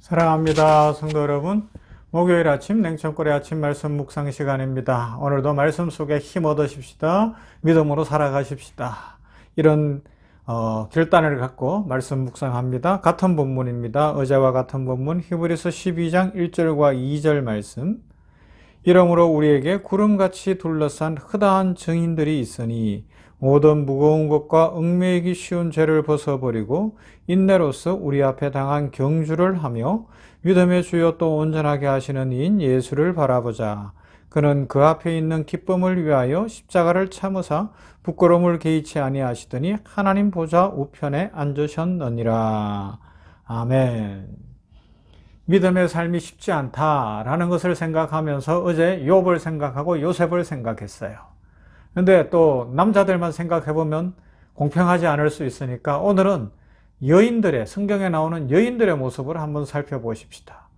사랑합니다. 성도 여러분. 목요일 아침 냉천골의 아침 말씀 묵상 시간입니다. 오늘도 말씀 속에 힘 얻으십시다. 믿음으로 살아가십시다. 이런 어, 결단을 갖고 말씀 묵상합니다. 같은 본문입니다. 어제와 같은 본문 히브리서 12장 1절과 2절 말씀. 이러므로 우리에게 구름같이 둘러싼 흐다한 증인들이 있으니 모든 무거운 것과 얽매이기 쉬운 죄를 벗어버리고 인내로서 우리 앞에 당한 경주를 하며 믿음의 주여 또 온전하게 하시는 이인 예수를 바라보자. 그는 그 앞에 있는 기쁨을 위하여 십자가를 참으사 부끄러움을 개의치 아니하시더니 하나님 보좌 우편에 앉으셨느니라. 아멘. 믿음의 삶이 쉽지 않다라는 것을 생각하면서 어제 욥을 생각하고 요셉을 생각했어요. 근데 또 남자들만 생각해 보면 공평하지 않을 수 있으니까 오늘은 여인들의 성경에 나오는 여인들의 모습을 한번 살펴보십시다.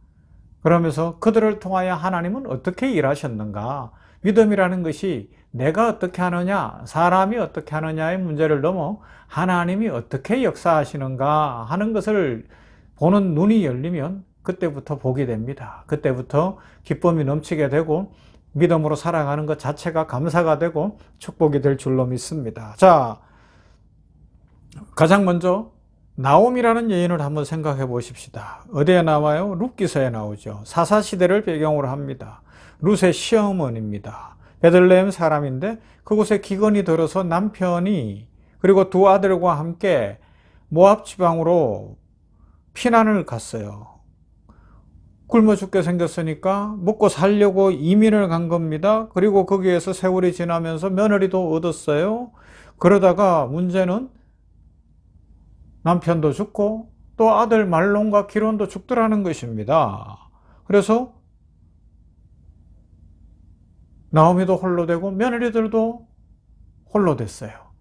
그러면서 그들을 통하여 하나님은 어떻게 일하셨는가? 믿음이라는 것이 내가 어떻게 하느냐, 사람이 어떻게 하느냐의 문제를 넘어 하나님이 어떻게 역사하시는가 하는 것을 보는 눈이 열리면 그때부터 복이 됩니다. 그때부터 기쁨이 넘치게 되고 믿음으로 살아가는 것 자체가 감사가 되고 축복이 될 줄로 믿습니다. 자, 가장 먼저 나옴이라는 여인을 한번 생각해 보십시다. 어디에 나와요? 룻기서에 나오죠. 사사시대를 배경으로 합니다. 룻의 시어머니입니다. 베들레헴 사람인데 그곳에 기근이 들어서 남편이 그리고 두 아들과 함께 모압 지방으로 피난을 갔어요. 굶어 죽게 생겼으니까 먹고 살려고 이민을 간 겁니다. 그리고 거기에서 세월이 지나면서 며느리도 얻었어요. 그러다가 문제는 남편도 죽고 또 아들 말론과 기론도 죽더라는 것입니다. 그래서 나오미도 홀로 되고 며느리들도 홀로 됐어요.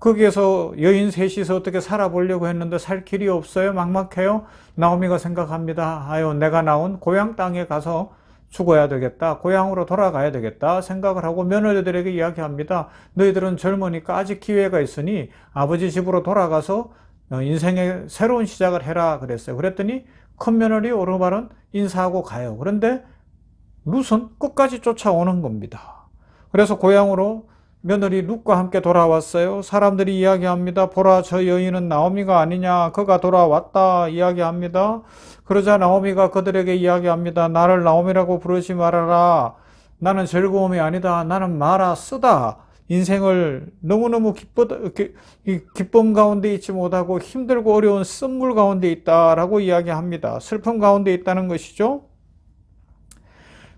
거기에서 여인 셋이서 어떻게 살아보려고 했는데 살 길이 없어요. 막막해요. 나오미가 생각합니다. 아유, 내가 나온 고향 땅에 가서 죽어야 되겠다. 고향으로 돌아가야 되겠다. 생각을 하고 며느리들에게 이야기합니다. 너희들은 젊으니까 아직 기회가 있으니 아버지 집으로 돌아가서 인생의 새로운 시작을 해라. 그랬어요. 그랬더니 큰 며느리 오르발은 인사하고 가요. 그런데 룻은 끝까지 쫓아오는 겁니다. 그래서 고향으로 며느리 룻과 함께 돌아왔어요. 사람들이 이야기합니다. 보라 저 여인은 나오미가 아니냐. 그가 돌아왔다 이야기합니다. 그러자 나오미가 그들에게 이야기합니다. 나를 나오미라고 부르지 말아라. 나는 즐거움이 아니다. 나는 마라 쓰다. 인생을 너무너무 기뻐, 기쁨 가운데 있지 못하고 힘들고 어려운 쓴물 가운데 있다라고 이야기합니다. 슬픔 가운데 있다는 것이죠.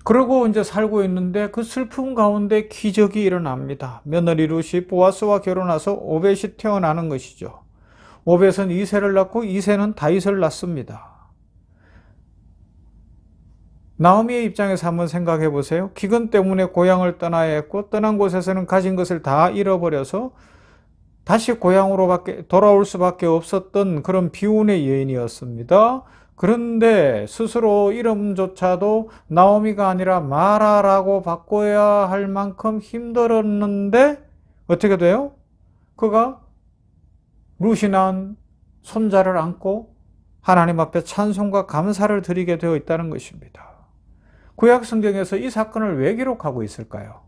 그러고 이제 살고 있는데 그 슬픔 가운데 기적이 일어납니다. 며느리 룻이 보아스와 결혼해서 오벳이 태어나는 것이죠. 오벳은 이세를 낳고 이세는 다윗을 낳습니다. 나오미의 입장에서 한번 생각해 보세요. 기근 때문에 고향을 떠나야 했고 떠난 곳에서는 가진 것을 다 잃어버려서 다시 고향으로 밖에 돌아올 수밖에 없었던 그런 비운의 여인이었습니다. 그런데 스스로 이름조차도 나오미가 아니라 마라라고 바꿔야 할 만큼 힘들었는데 어떻게 돼요? 그가 루시 난 손자를 안고 하나님 앞에 찬송과 감사를 드리게 되어 있다는 것입니다. 구약 성경에서 이 사건을 왜 기록하고 있을까요?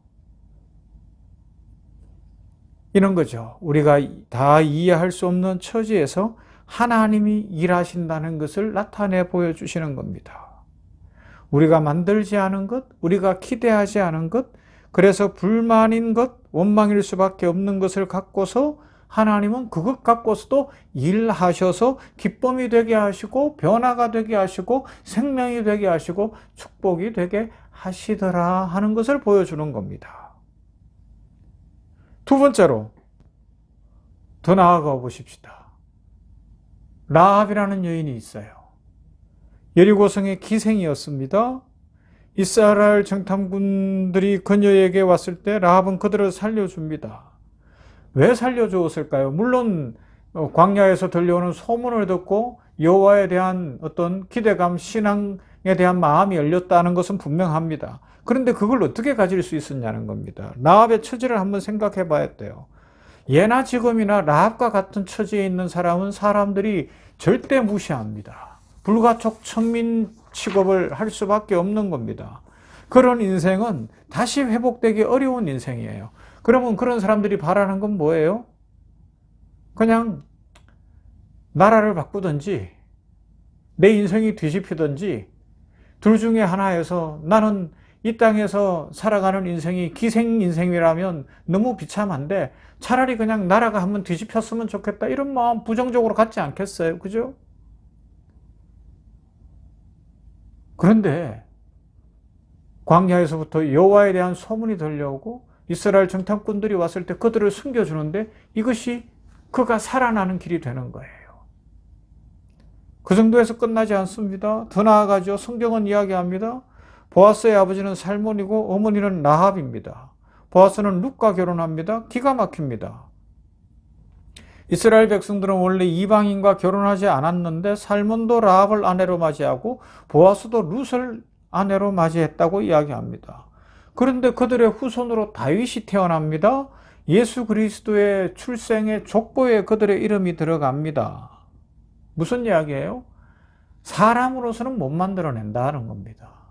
이런 거죠. 우리가 다 이해할 수 없는 처지에서 하나님이 일하신다는 것을 나타내 보여주시는 겁니다. 우리가 만들지 않은 것, 우리가 기대하지 않은 것, 그래서 불만인 것, 원망일 수밖에 없는 것을 갖고서 하나님은 그것 갖고서도 일하셔서 기쁨이 되게 하시고 변화가 되게 하시고 생명이 되게 하시고 축복이 되게 하시더라 하는 것을 보여주는 겁니다. 두 번째로 더 나아가 보십시다. 라합이라는 여인이 있어요. 여리고성의 기생이었습니다. 이스라엘 정탐군들이 그녀에게 왔을 때 라합은 그들을 살려줍니다. 왜 살려주었을까요? 물론 어, 광야에서 들려오는 소문을 듣고 여호와에 대한 어떤 기대감, 신앙에 대한 마음이 열렸다는 것은 분명합니다. 그런데 그걸 어떻게 가질 수 있었냐는 겁니다. 라합의 처지를 한번 생각해 봐야 돼요. 예나 지금이나 라합과 같은 처지에 있는 사람은 사람들이 절대 무시합니다. 불가촉 천민 취급을 할 수밖에 없는 겁니다. 그런 인생은 다시 회복되기 어려운 인생이에요. 그러면 그런 사람들이 바라는 건 뭐예요? 그냥 나라를 바꾸든지 내 인생이 뒤집히든지 둘 중에 하나에서 나는 이 땅에서 살아가는 인생이 기생 인생이라면 너무 비참한데 차라리 그냥 나라가 한번 뒤집혔으면 좋겠다 이런 마음 부정적으로 갖지 않겠어요 그죠? 그런데 광야에서부터 여호와에 대한 소문이 들려오고 이스라엘 정탐꾼들이 왔을 때 그들을 숨겨주는데 이것이 그가 살아나는 길이 되는 거예요. 그 정도에서 끝나지 않습니다. 더 나아가죠. 성경은 이야기합니다. 보아스의 아버지는 살몬이고 어머니는 라합입니다. 보아스는 룩과 결혼합니다. 기가 막힙니다. 이스라엘 백성들은 원래 이방인과 결혼하지 않았는데 살몬도 라합을 아내로 맞이하고 보아스도 룻을 아내로 맞이했다고 이야기합니다. 그런데 그들의 후손으로 다윗이 태어납니다. 예수 그리스도의 출생의 족보에 그들의 이름이 들어갑니다. 무슨 이야기예요? 사람으로서는 못 만들어낸다는 겁니다.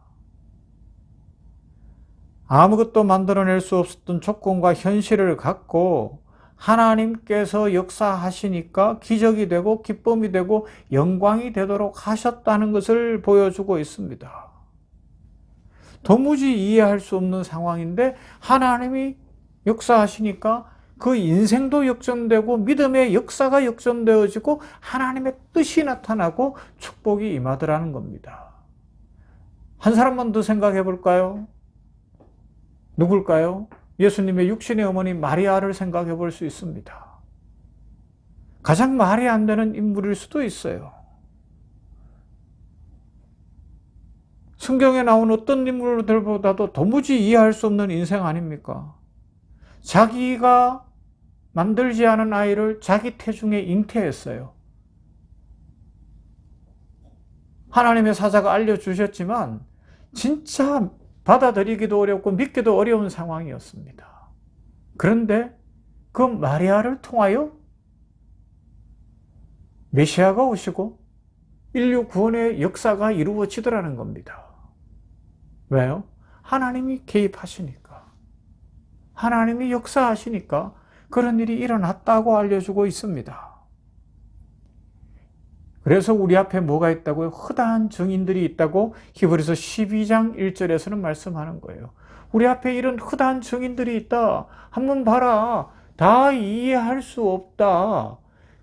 아무것도 만들어낼 수 없었던 조건과 현실을 갖고 하나님께서 역사하시니까 기적이 되고 기쁨이 되고 영광이 되도록 하셨다는 것을 보여주고 있습니다. 도무지 이해할 수 없는 상황인데 하나님이 역사하시니까 그 인생도 역전되고 믿음의 역사가 역전되어지고 하나님의 뜻이 나타나고 축복이 임하더라는 겁니다. 한 사람만 더 생각해 볼까요? 누굴까요? 예수님의 육신의 어머니 마리아를 생각해 볼 수 있습니다. 가장 말이 안 되는 인물일 수도 있어요. 성경에 나온 어떤 인물들보다도 도무지 이해할 수 없는 인생 아닙니까? 자기가 만들지 않은 아이를 자기 태중에 잉태했어요. 하나님의 사자가 알려주셨지만 진짜 받아들이기도 어렵고 믿기도 어려운 상황이었습니다. 그런데 그 마리아를 통하여 메시아가 오시고 인류 구원의 역사가 이루어지더라는 겁니다. 왜요? 하나님이 개입하시니까. 하나님이 역사하시니까 그런 일이 일어났다고 알려주고 있습니다. 그래서 우리 앞에 뭐가 있다고요? 허다한 증인들이 있다고 히브리서 12장 1절에서는 말씀하는 거예요. 우리 앞에 이런 허다한 증인들이 있다. 한번 봐라. 다 이해할 수 없다.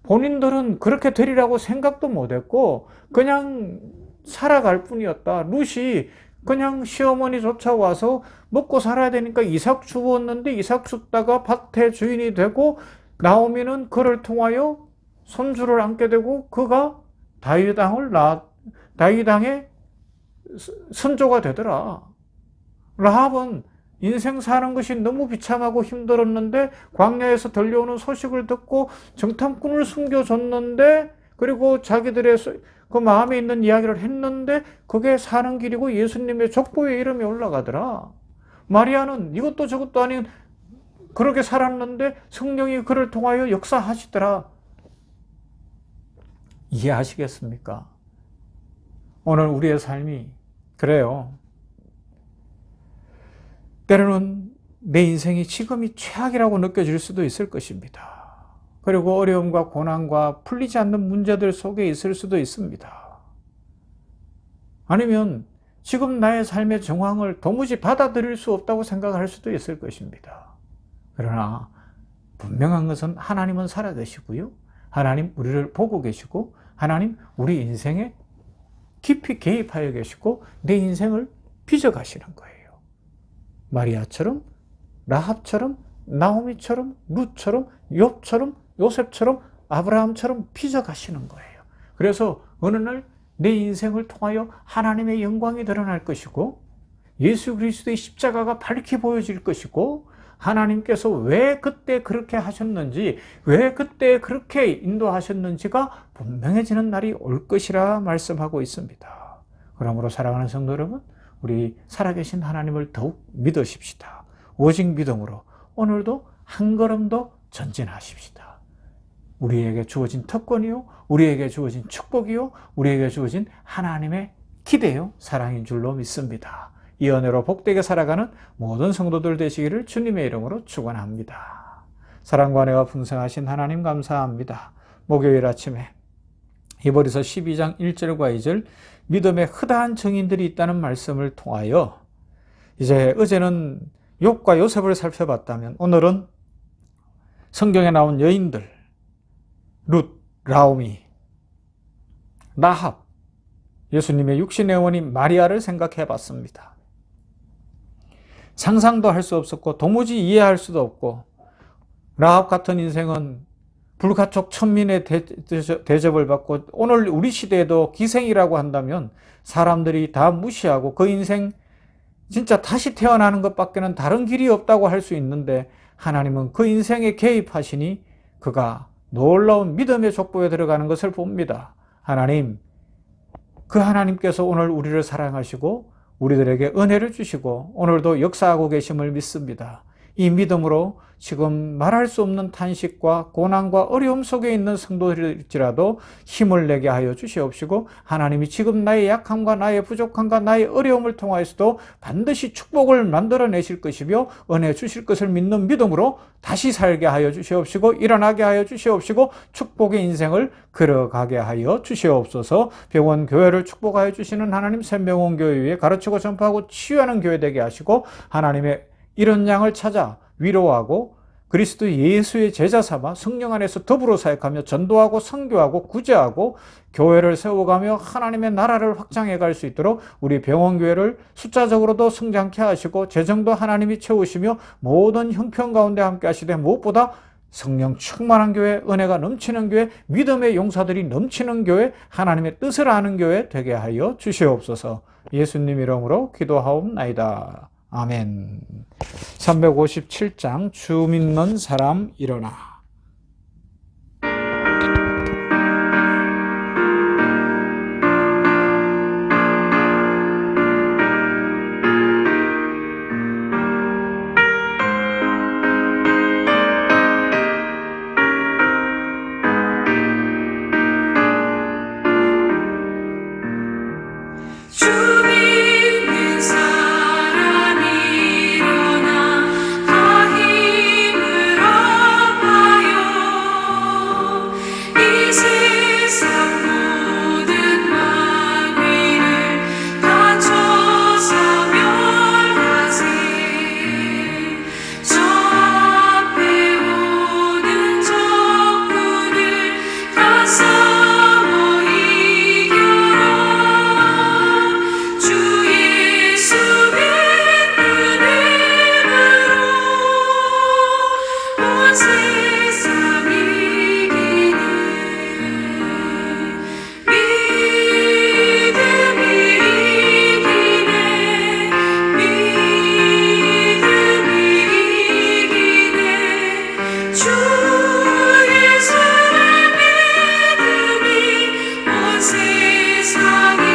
본인들은 그렇게 되리라고 생각도 못했고 그냥 살아갈 뿐이었다. 룻이 그냥 시어머니 쫓아와서 먹고 살아야 되니까 이삭 주었는데 이삭 줬다가 밭의 주인이 되고 나오미는 그를 통하여 손주를 안게 되고 그가 다윗왕을 낳 다윗왕의 선조가 되더라. 라합은 인생 사는 것이 너무 비참하고 힘들었는데 광야에서 들려오는 소식을 듣고 정탐꾼을 숨겨줬는데 그리고 자기들의 그 마음에 있는 이야기를 했는데 그게 사는 길이고 예수님의 족보에 이름이 올라가더라. 마리아는 이것도 저것도 아닌 그렇게 살았는데 성령이 그를 통하여 역사하시더라. 이해하시겠습니까? 오늘 우리의 삶이 그래요. 때로는 내 인생이 지금이 최악이라고 느껴질 수도 있을 것입니다. 그리고 어려움과 고난과 풀리지 않는 문제들 속에 있을 수도 있습니다. 아니면 지금 나의 삶의 정황을 도무지 받아들일 수 없다고 생각할 수도 있을 것입니다. 그러나 분명한 것은 하나님은 살아계시고요. 하나님 우리를 보고 계시고 하나님 우리 인생에 깊이 개입하여 계시고 내 인생을 빚어가시는 거예요. 마리아처럼 라합처럼 나오미처럼 룻처럼 욥처럼 요셉처럼 아브라함처럼 빚어가시는 거예요. 그래서 어느 날 내 인생을 통하여 하나님의 영광이 드러날 것이고 예수 그리스도의 십자가가 밝히 보여질 것이고 하나님께서 왜 그때 그렇게 하셨는지, 왜 그때 그렇게 인도하셨는지가 분명해지는 날이 올 것이라 말씀하고 있습니다. 그러므로 사랑하는 성도 여러분, 우리 살아계신 하나님을 더욱 믿으십시다. 오직 믿음으로 오늘도 한 걸음 더 전진하십시다. 우리에게 주어진 특권이요, 우리에게 주어진 축복이요, 우리에게 주어진 하나님의 기대요, 사랑인 줄로 믿습니다. 이 은혜로 복되게 살아가는 모든 성도들 되시기를 주님의 이름으로 축원합니다. 사랑과 은혜가 풍성하신 하나님 감사합니다. 목요일 아침에 히브리서 12장 1절과 2절 믿음의 흐다한 증인들이 있다는 말씀을 통하여 이제 어제는 욕과 요셉을 살펴봤다면 오늘은 성경에 나온 여인들 룻, 라오미, 나합, 예수님의 육신의 어머니 마리아를 생각해 봤습니다. 상상도 할 수 없었고 도무지 이해할 수도 없고 라합 같은 인생은 불가촉 천민의 대접을 받고 오늘 우리 시대에도 기생이라고 한다면 사람들이 다 무시하고 그 인생 진짜 다시 태어나는 것밖에는 다른 길이 없다고 할 수 있는데 하나님은 그 인생에 개입하시니 그가 놀라운 믿음의 족보에 들어가는 것을 봅니다. 하나님, 그 하나님께서 오늘 우리를 사랑하시고 우리들에게 은혜를 주시고 오늘도 역사하고 계심을 믿습니다. 이 믿음으로 지금 말할 수 없는 탄식과 고난과 어려움 속에 있는 성도들일지라도 힘을 내게 하여 주시옵시고 하나님이 지금 나의 약함과 나의 부족함과 나의 어려움을 통하여서도 반드시 축복을 만들어내실 것이며 은혜 주실 것을 믿는 믿음으로 다시 살게 하여 주시옵시고 일어나게 하여 주시옵시고 축복의 인생을 걸어가게 하여 주시옵소서. 병원 교회를 축복하여 주시는 하나님 생명원 교회 위에 가르치고 전파하고 치유하는 교회 되게 하시고 하나님의 이런 양을 찾아 위로하고 그리스도 예수의 제자 삼아 성령 안에서 더불어 사역하며 전도하고 선교하고 구제하고 교회를 세워가며 하나님의 나라를 확장해 갈 수 있도록 우리 병원교회를 숫자적으로도 성장케 하시고 재정도 하나님이 채우시며 모든 형편 가운데 함께 하시되 무엇보다 성령 충만한 교회, 은혜가 넘치는 교회, 믿음의 용사들이 넘치는 교회, 하나님의 뜻을 아는 교회 되게 하여 주시옵소서 예수님 이름으로 기도하옵나이다. 아멘. 357장 주 믿는 사람 일어나. 주 time.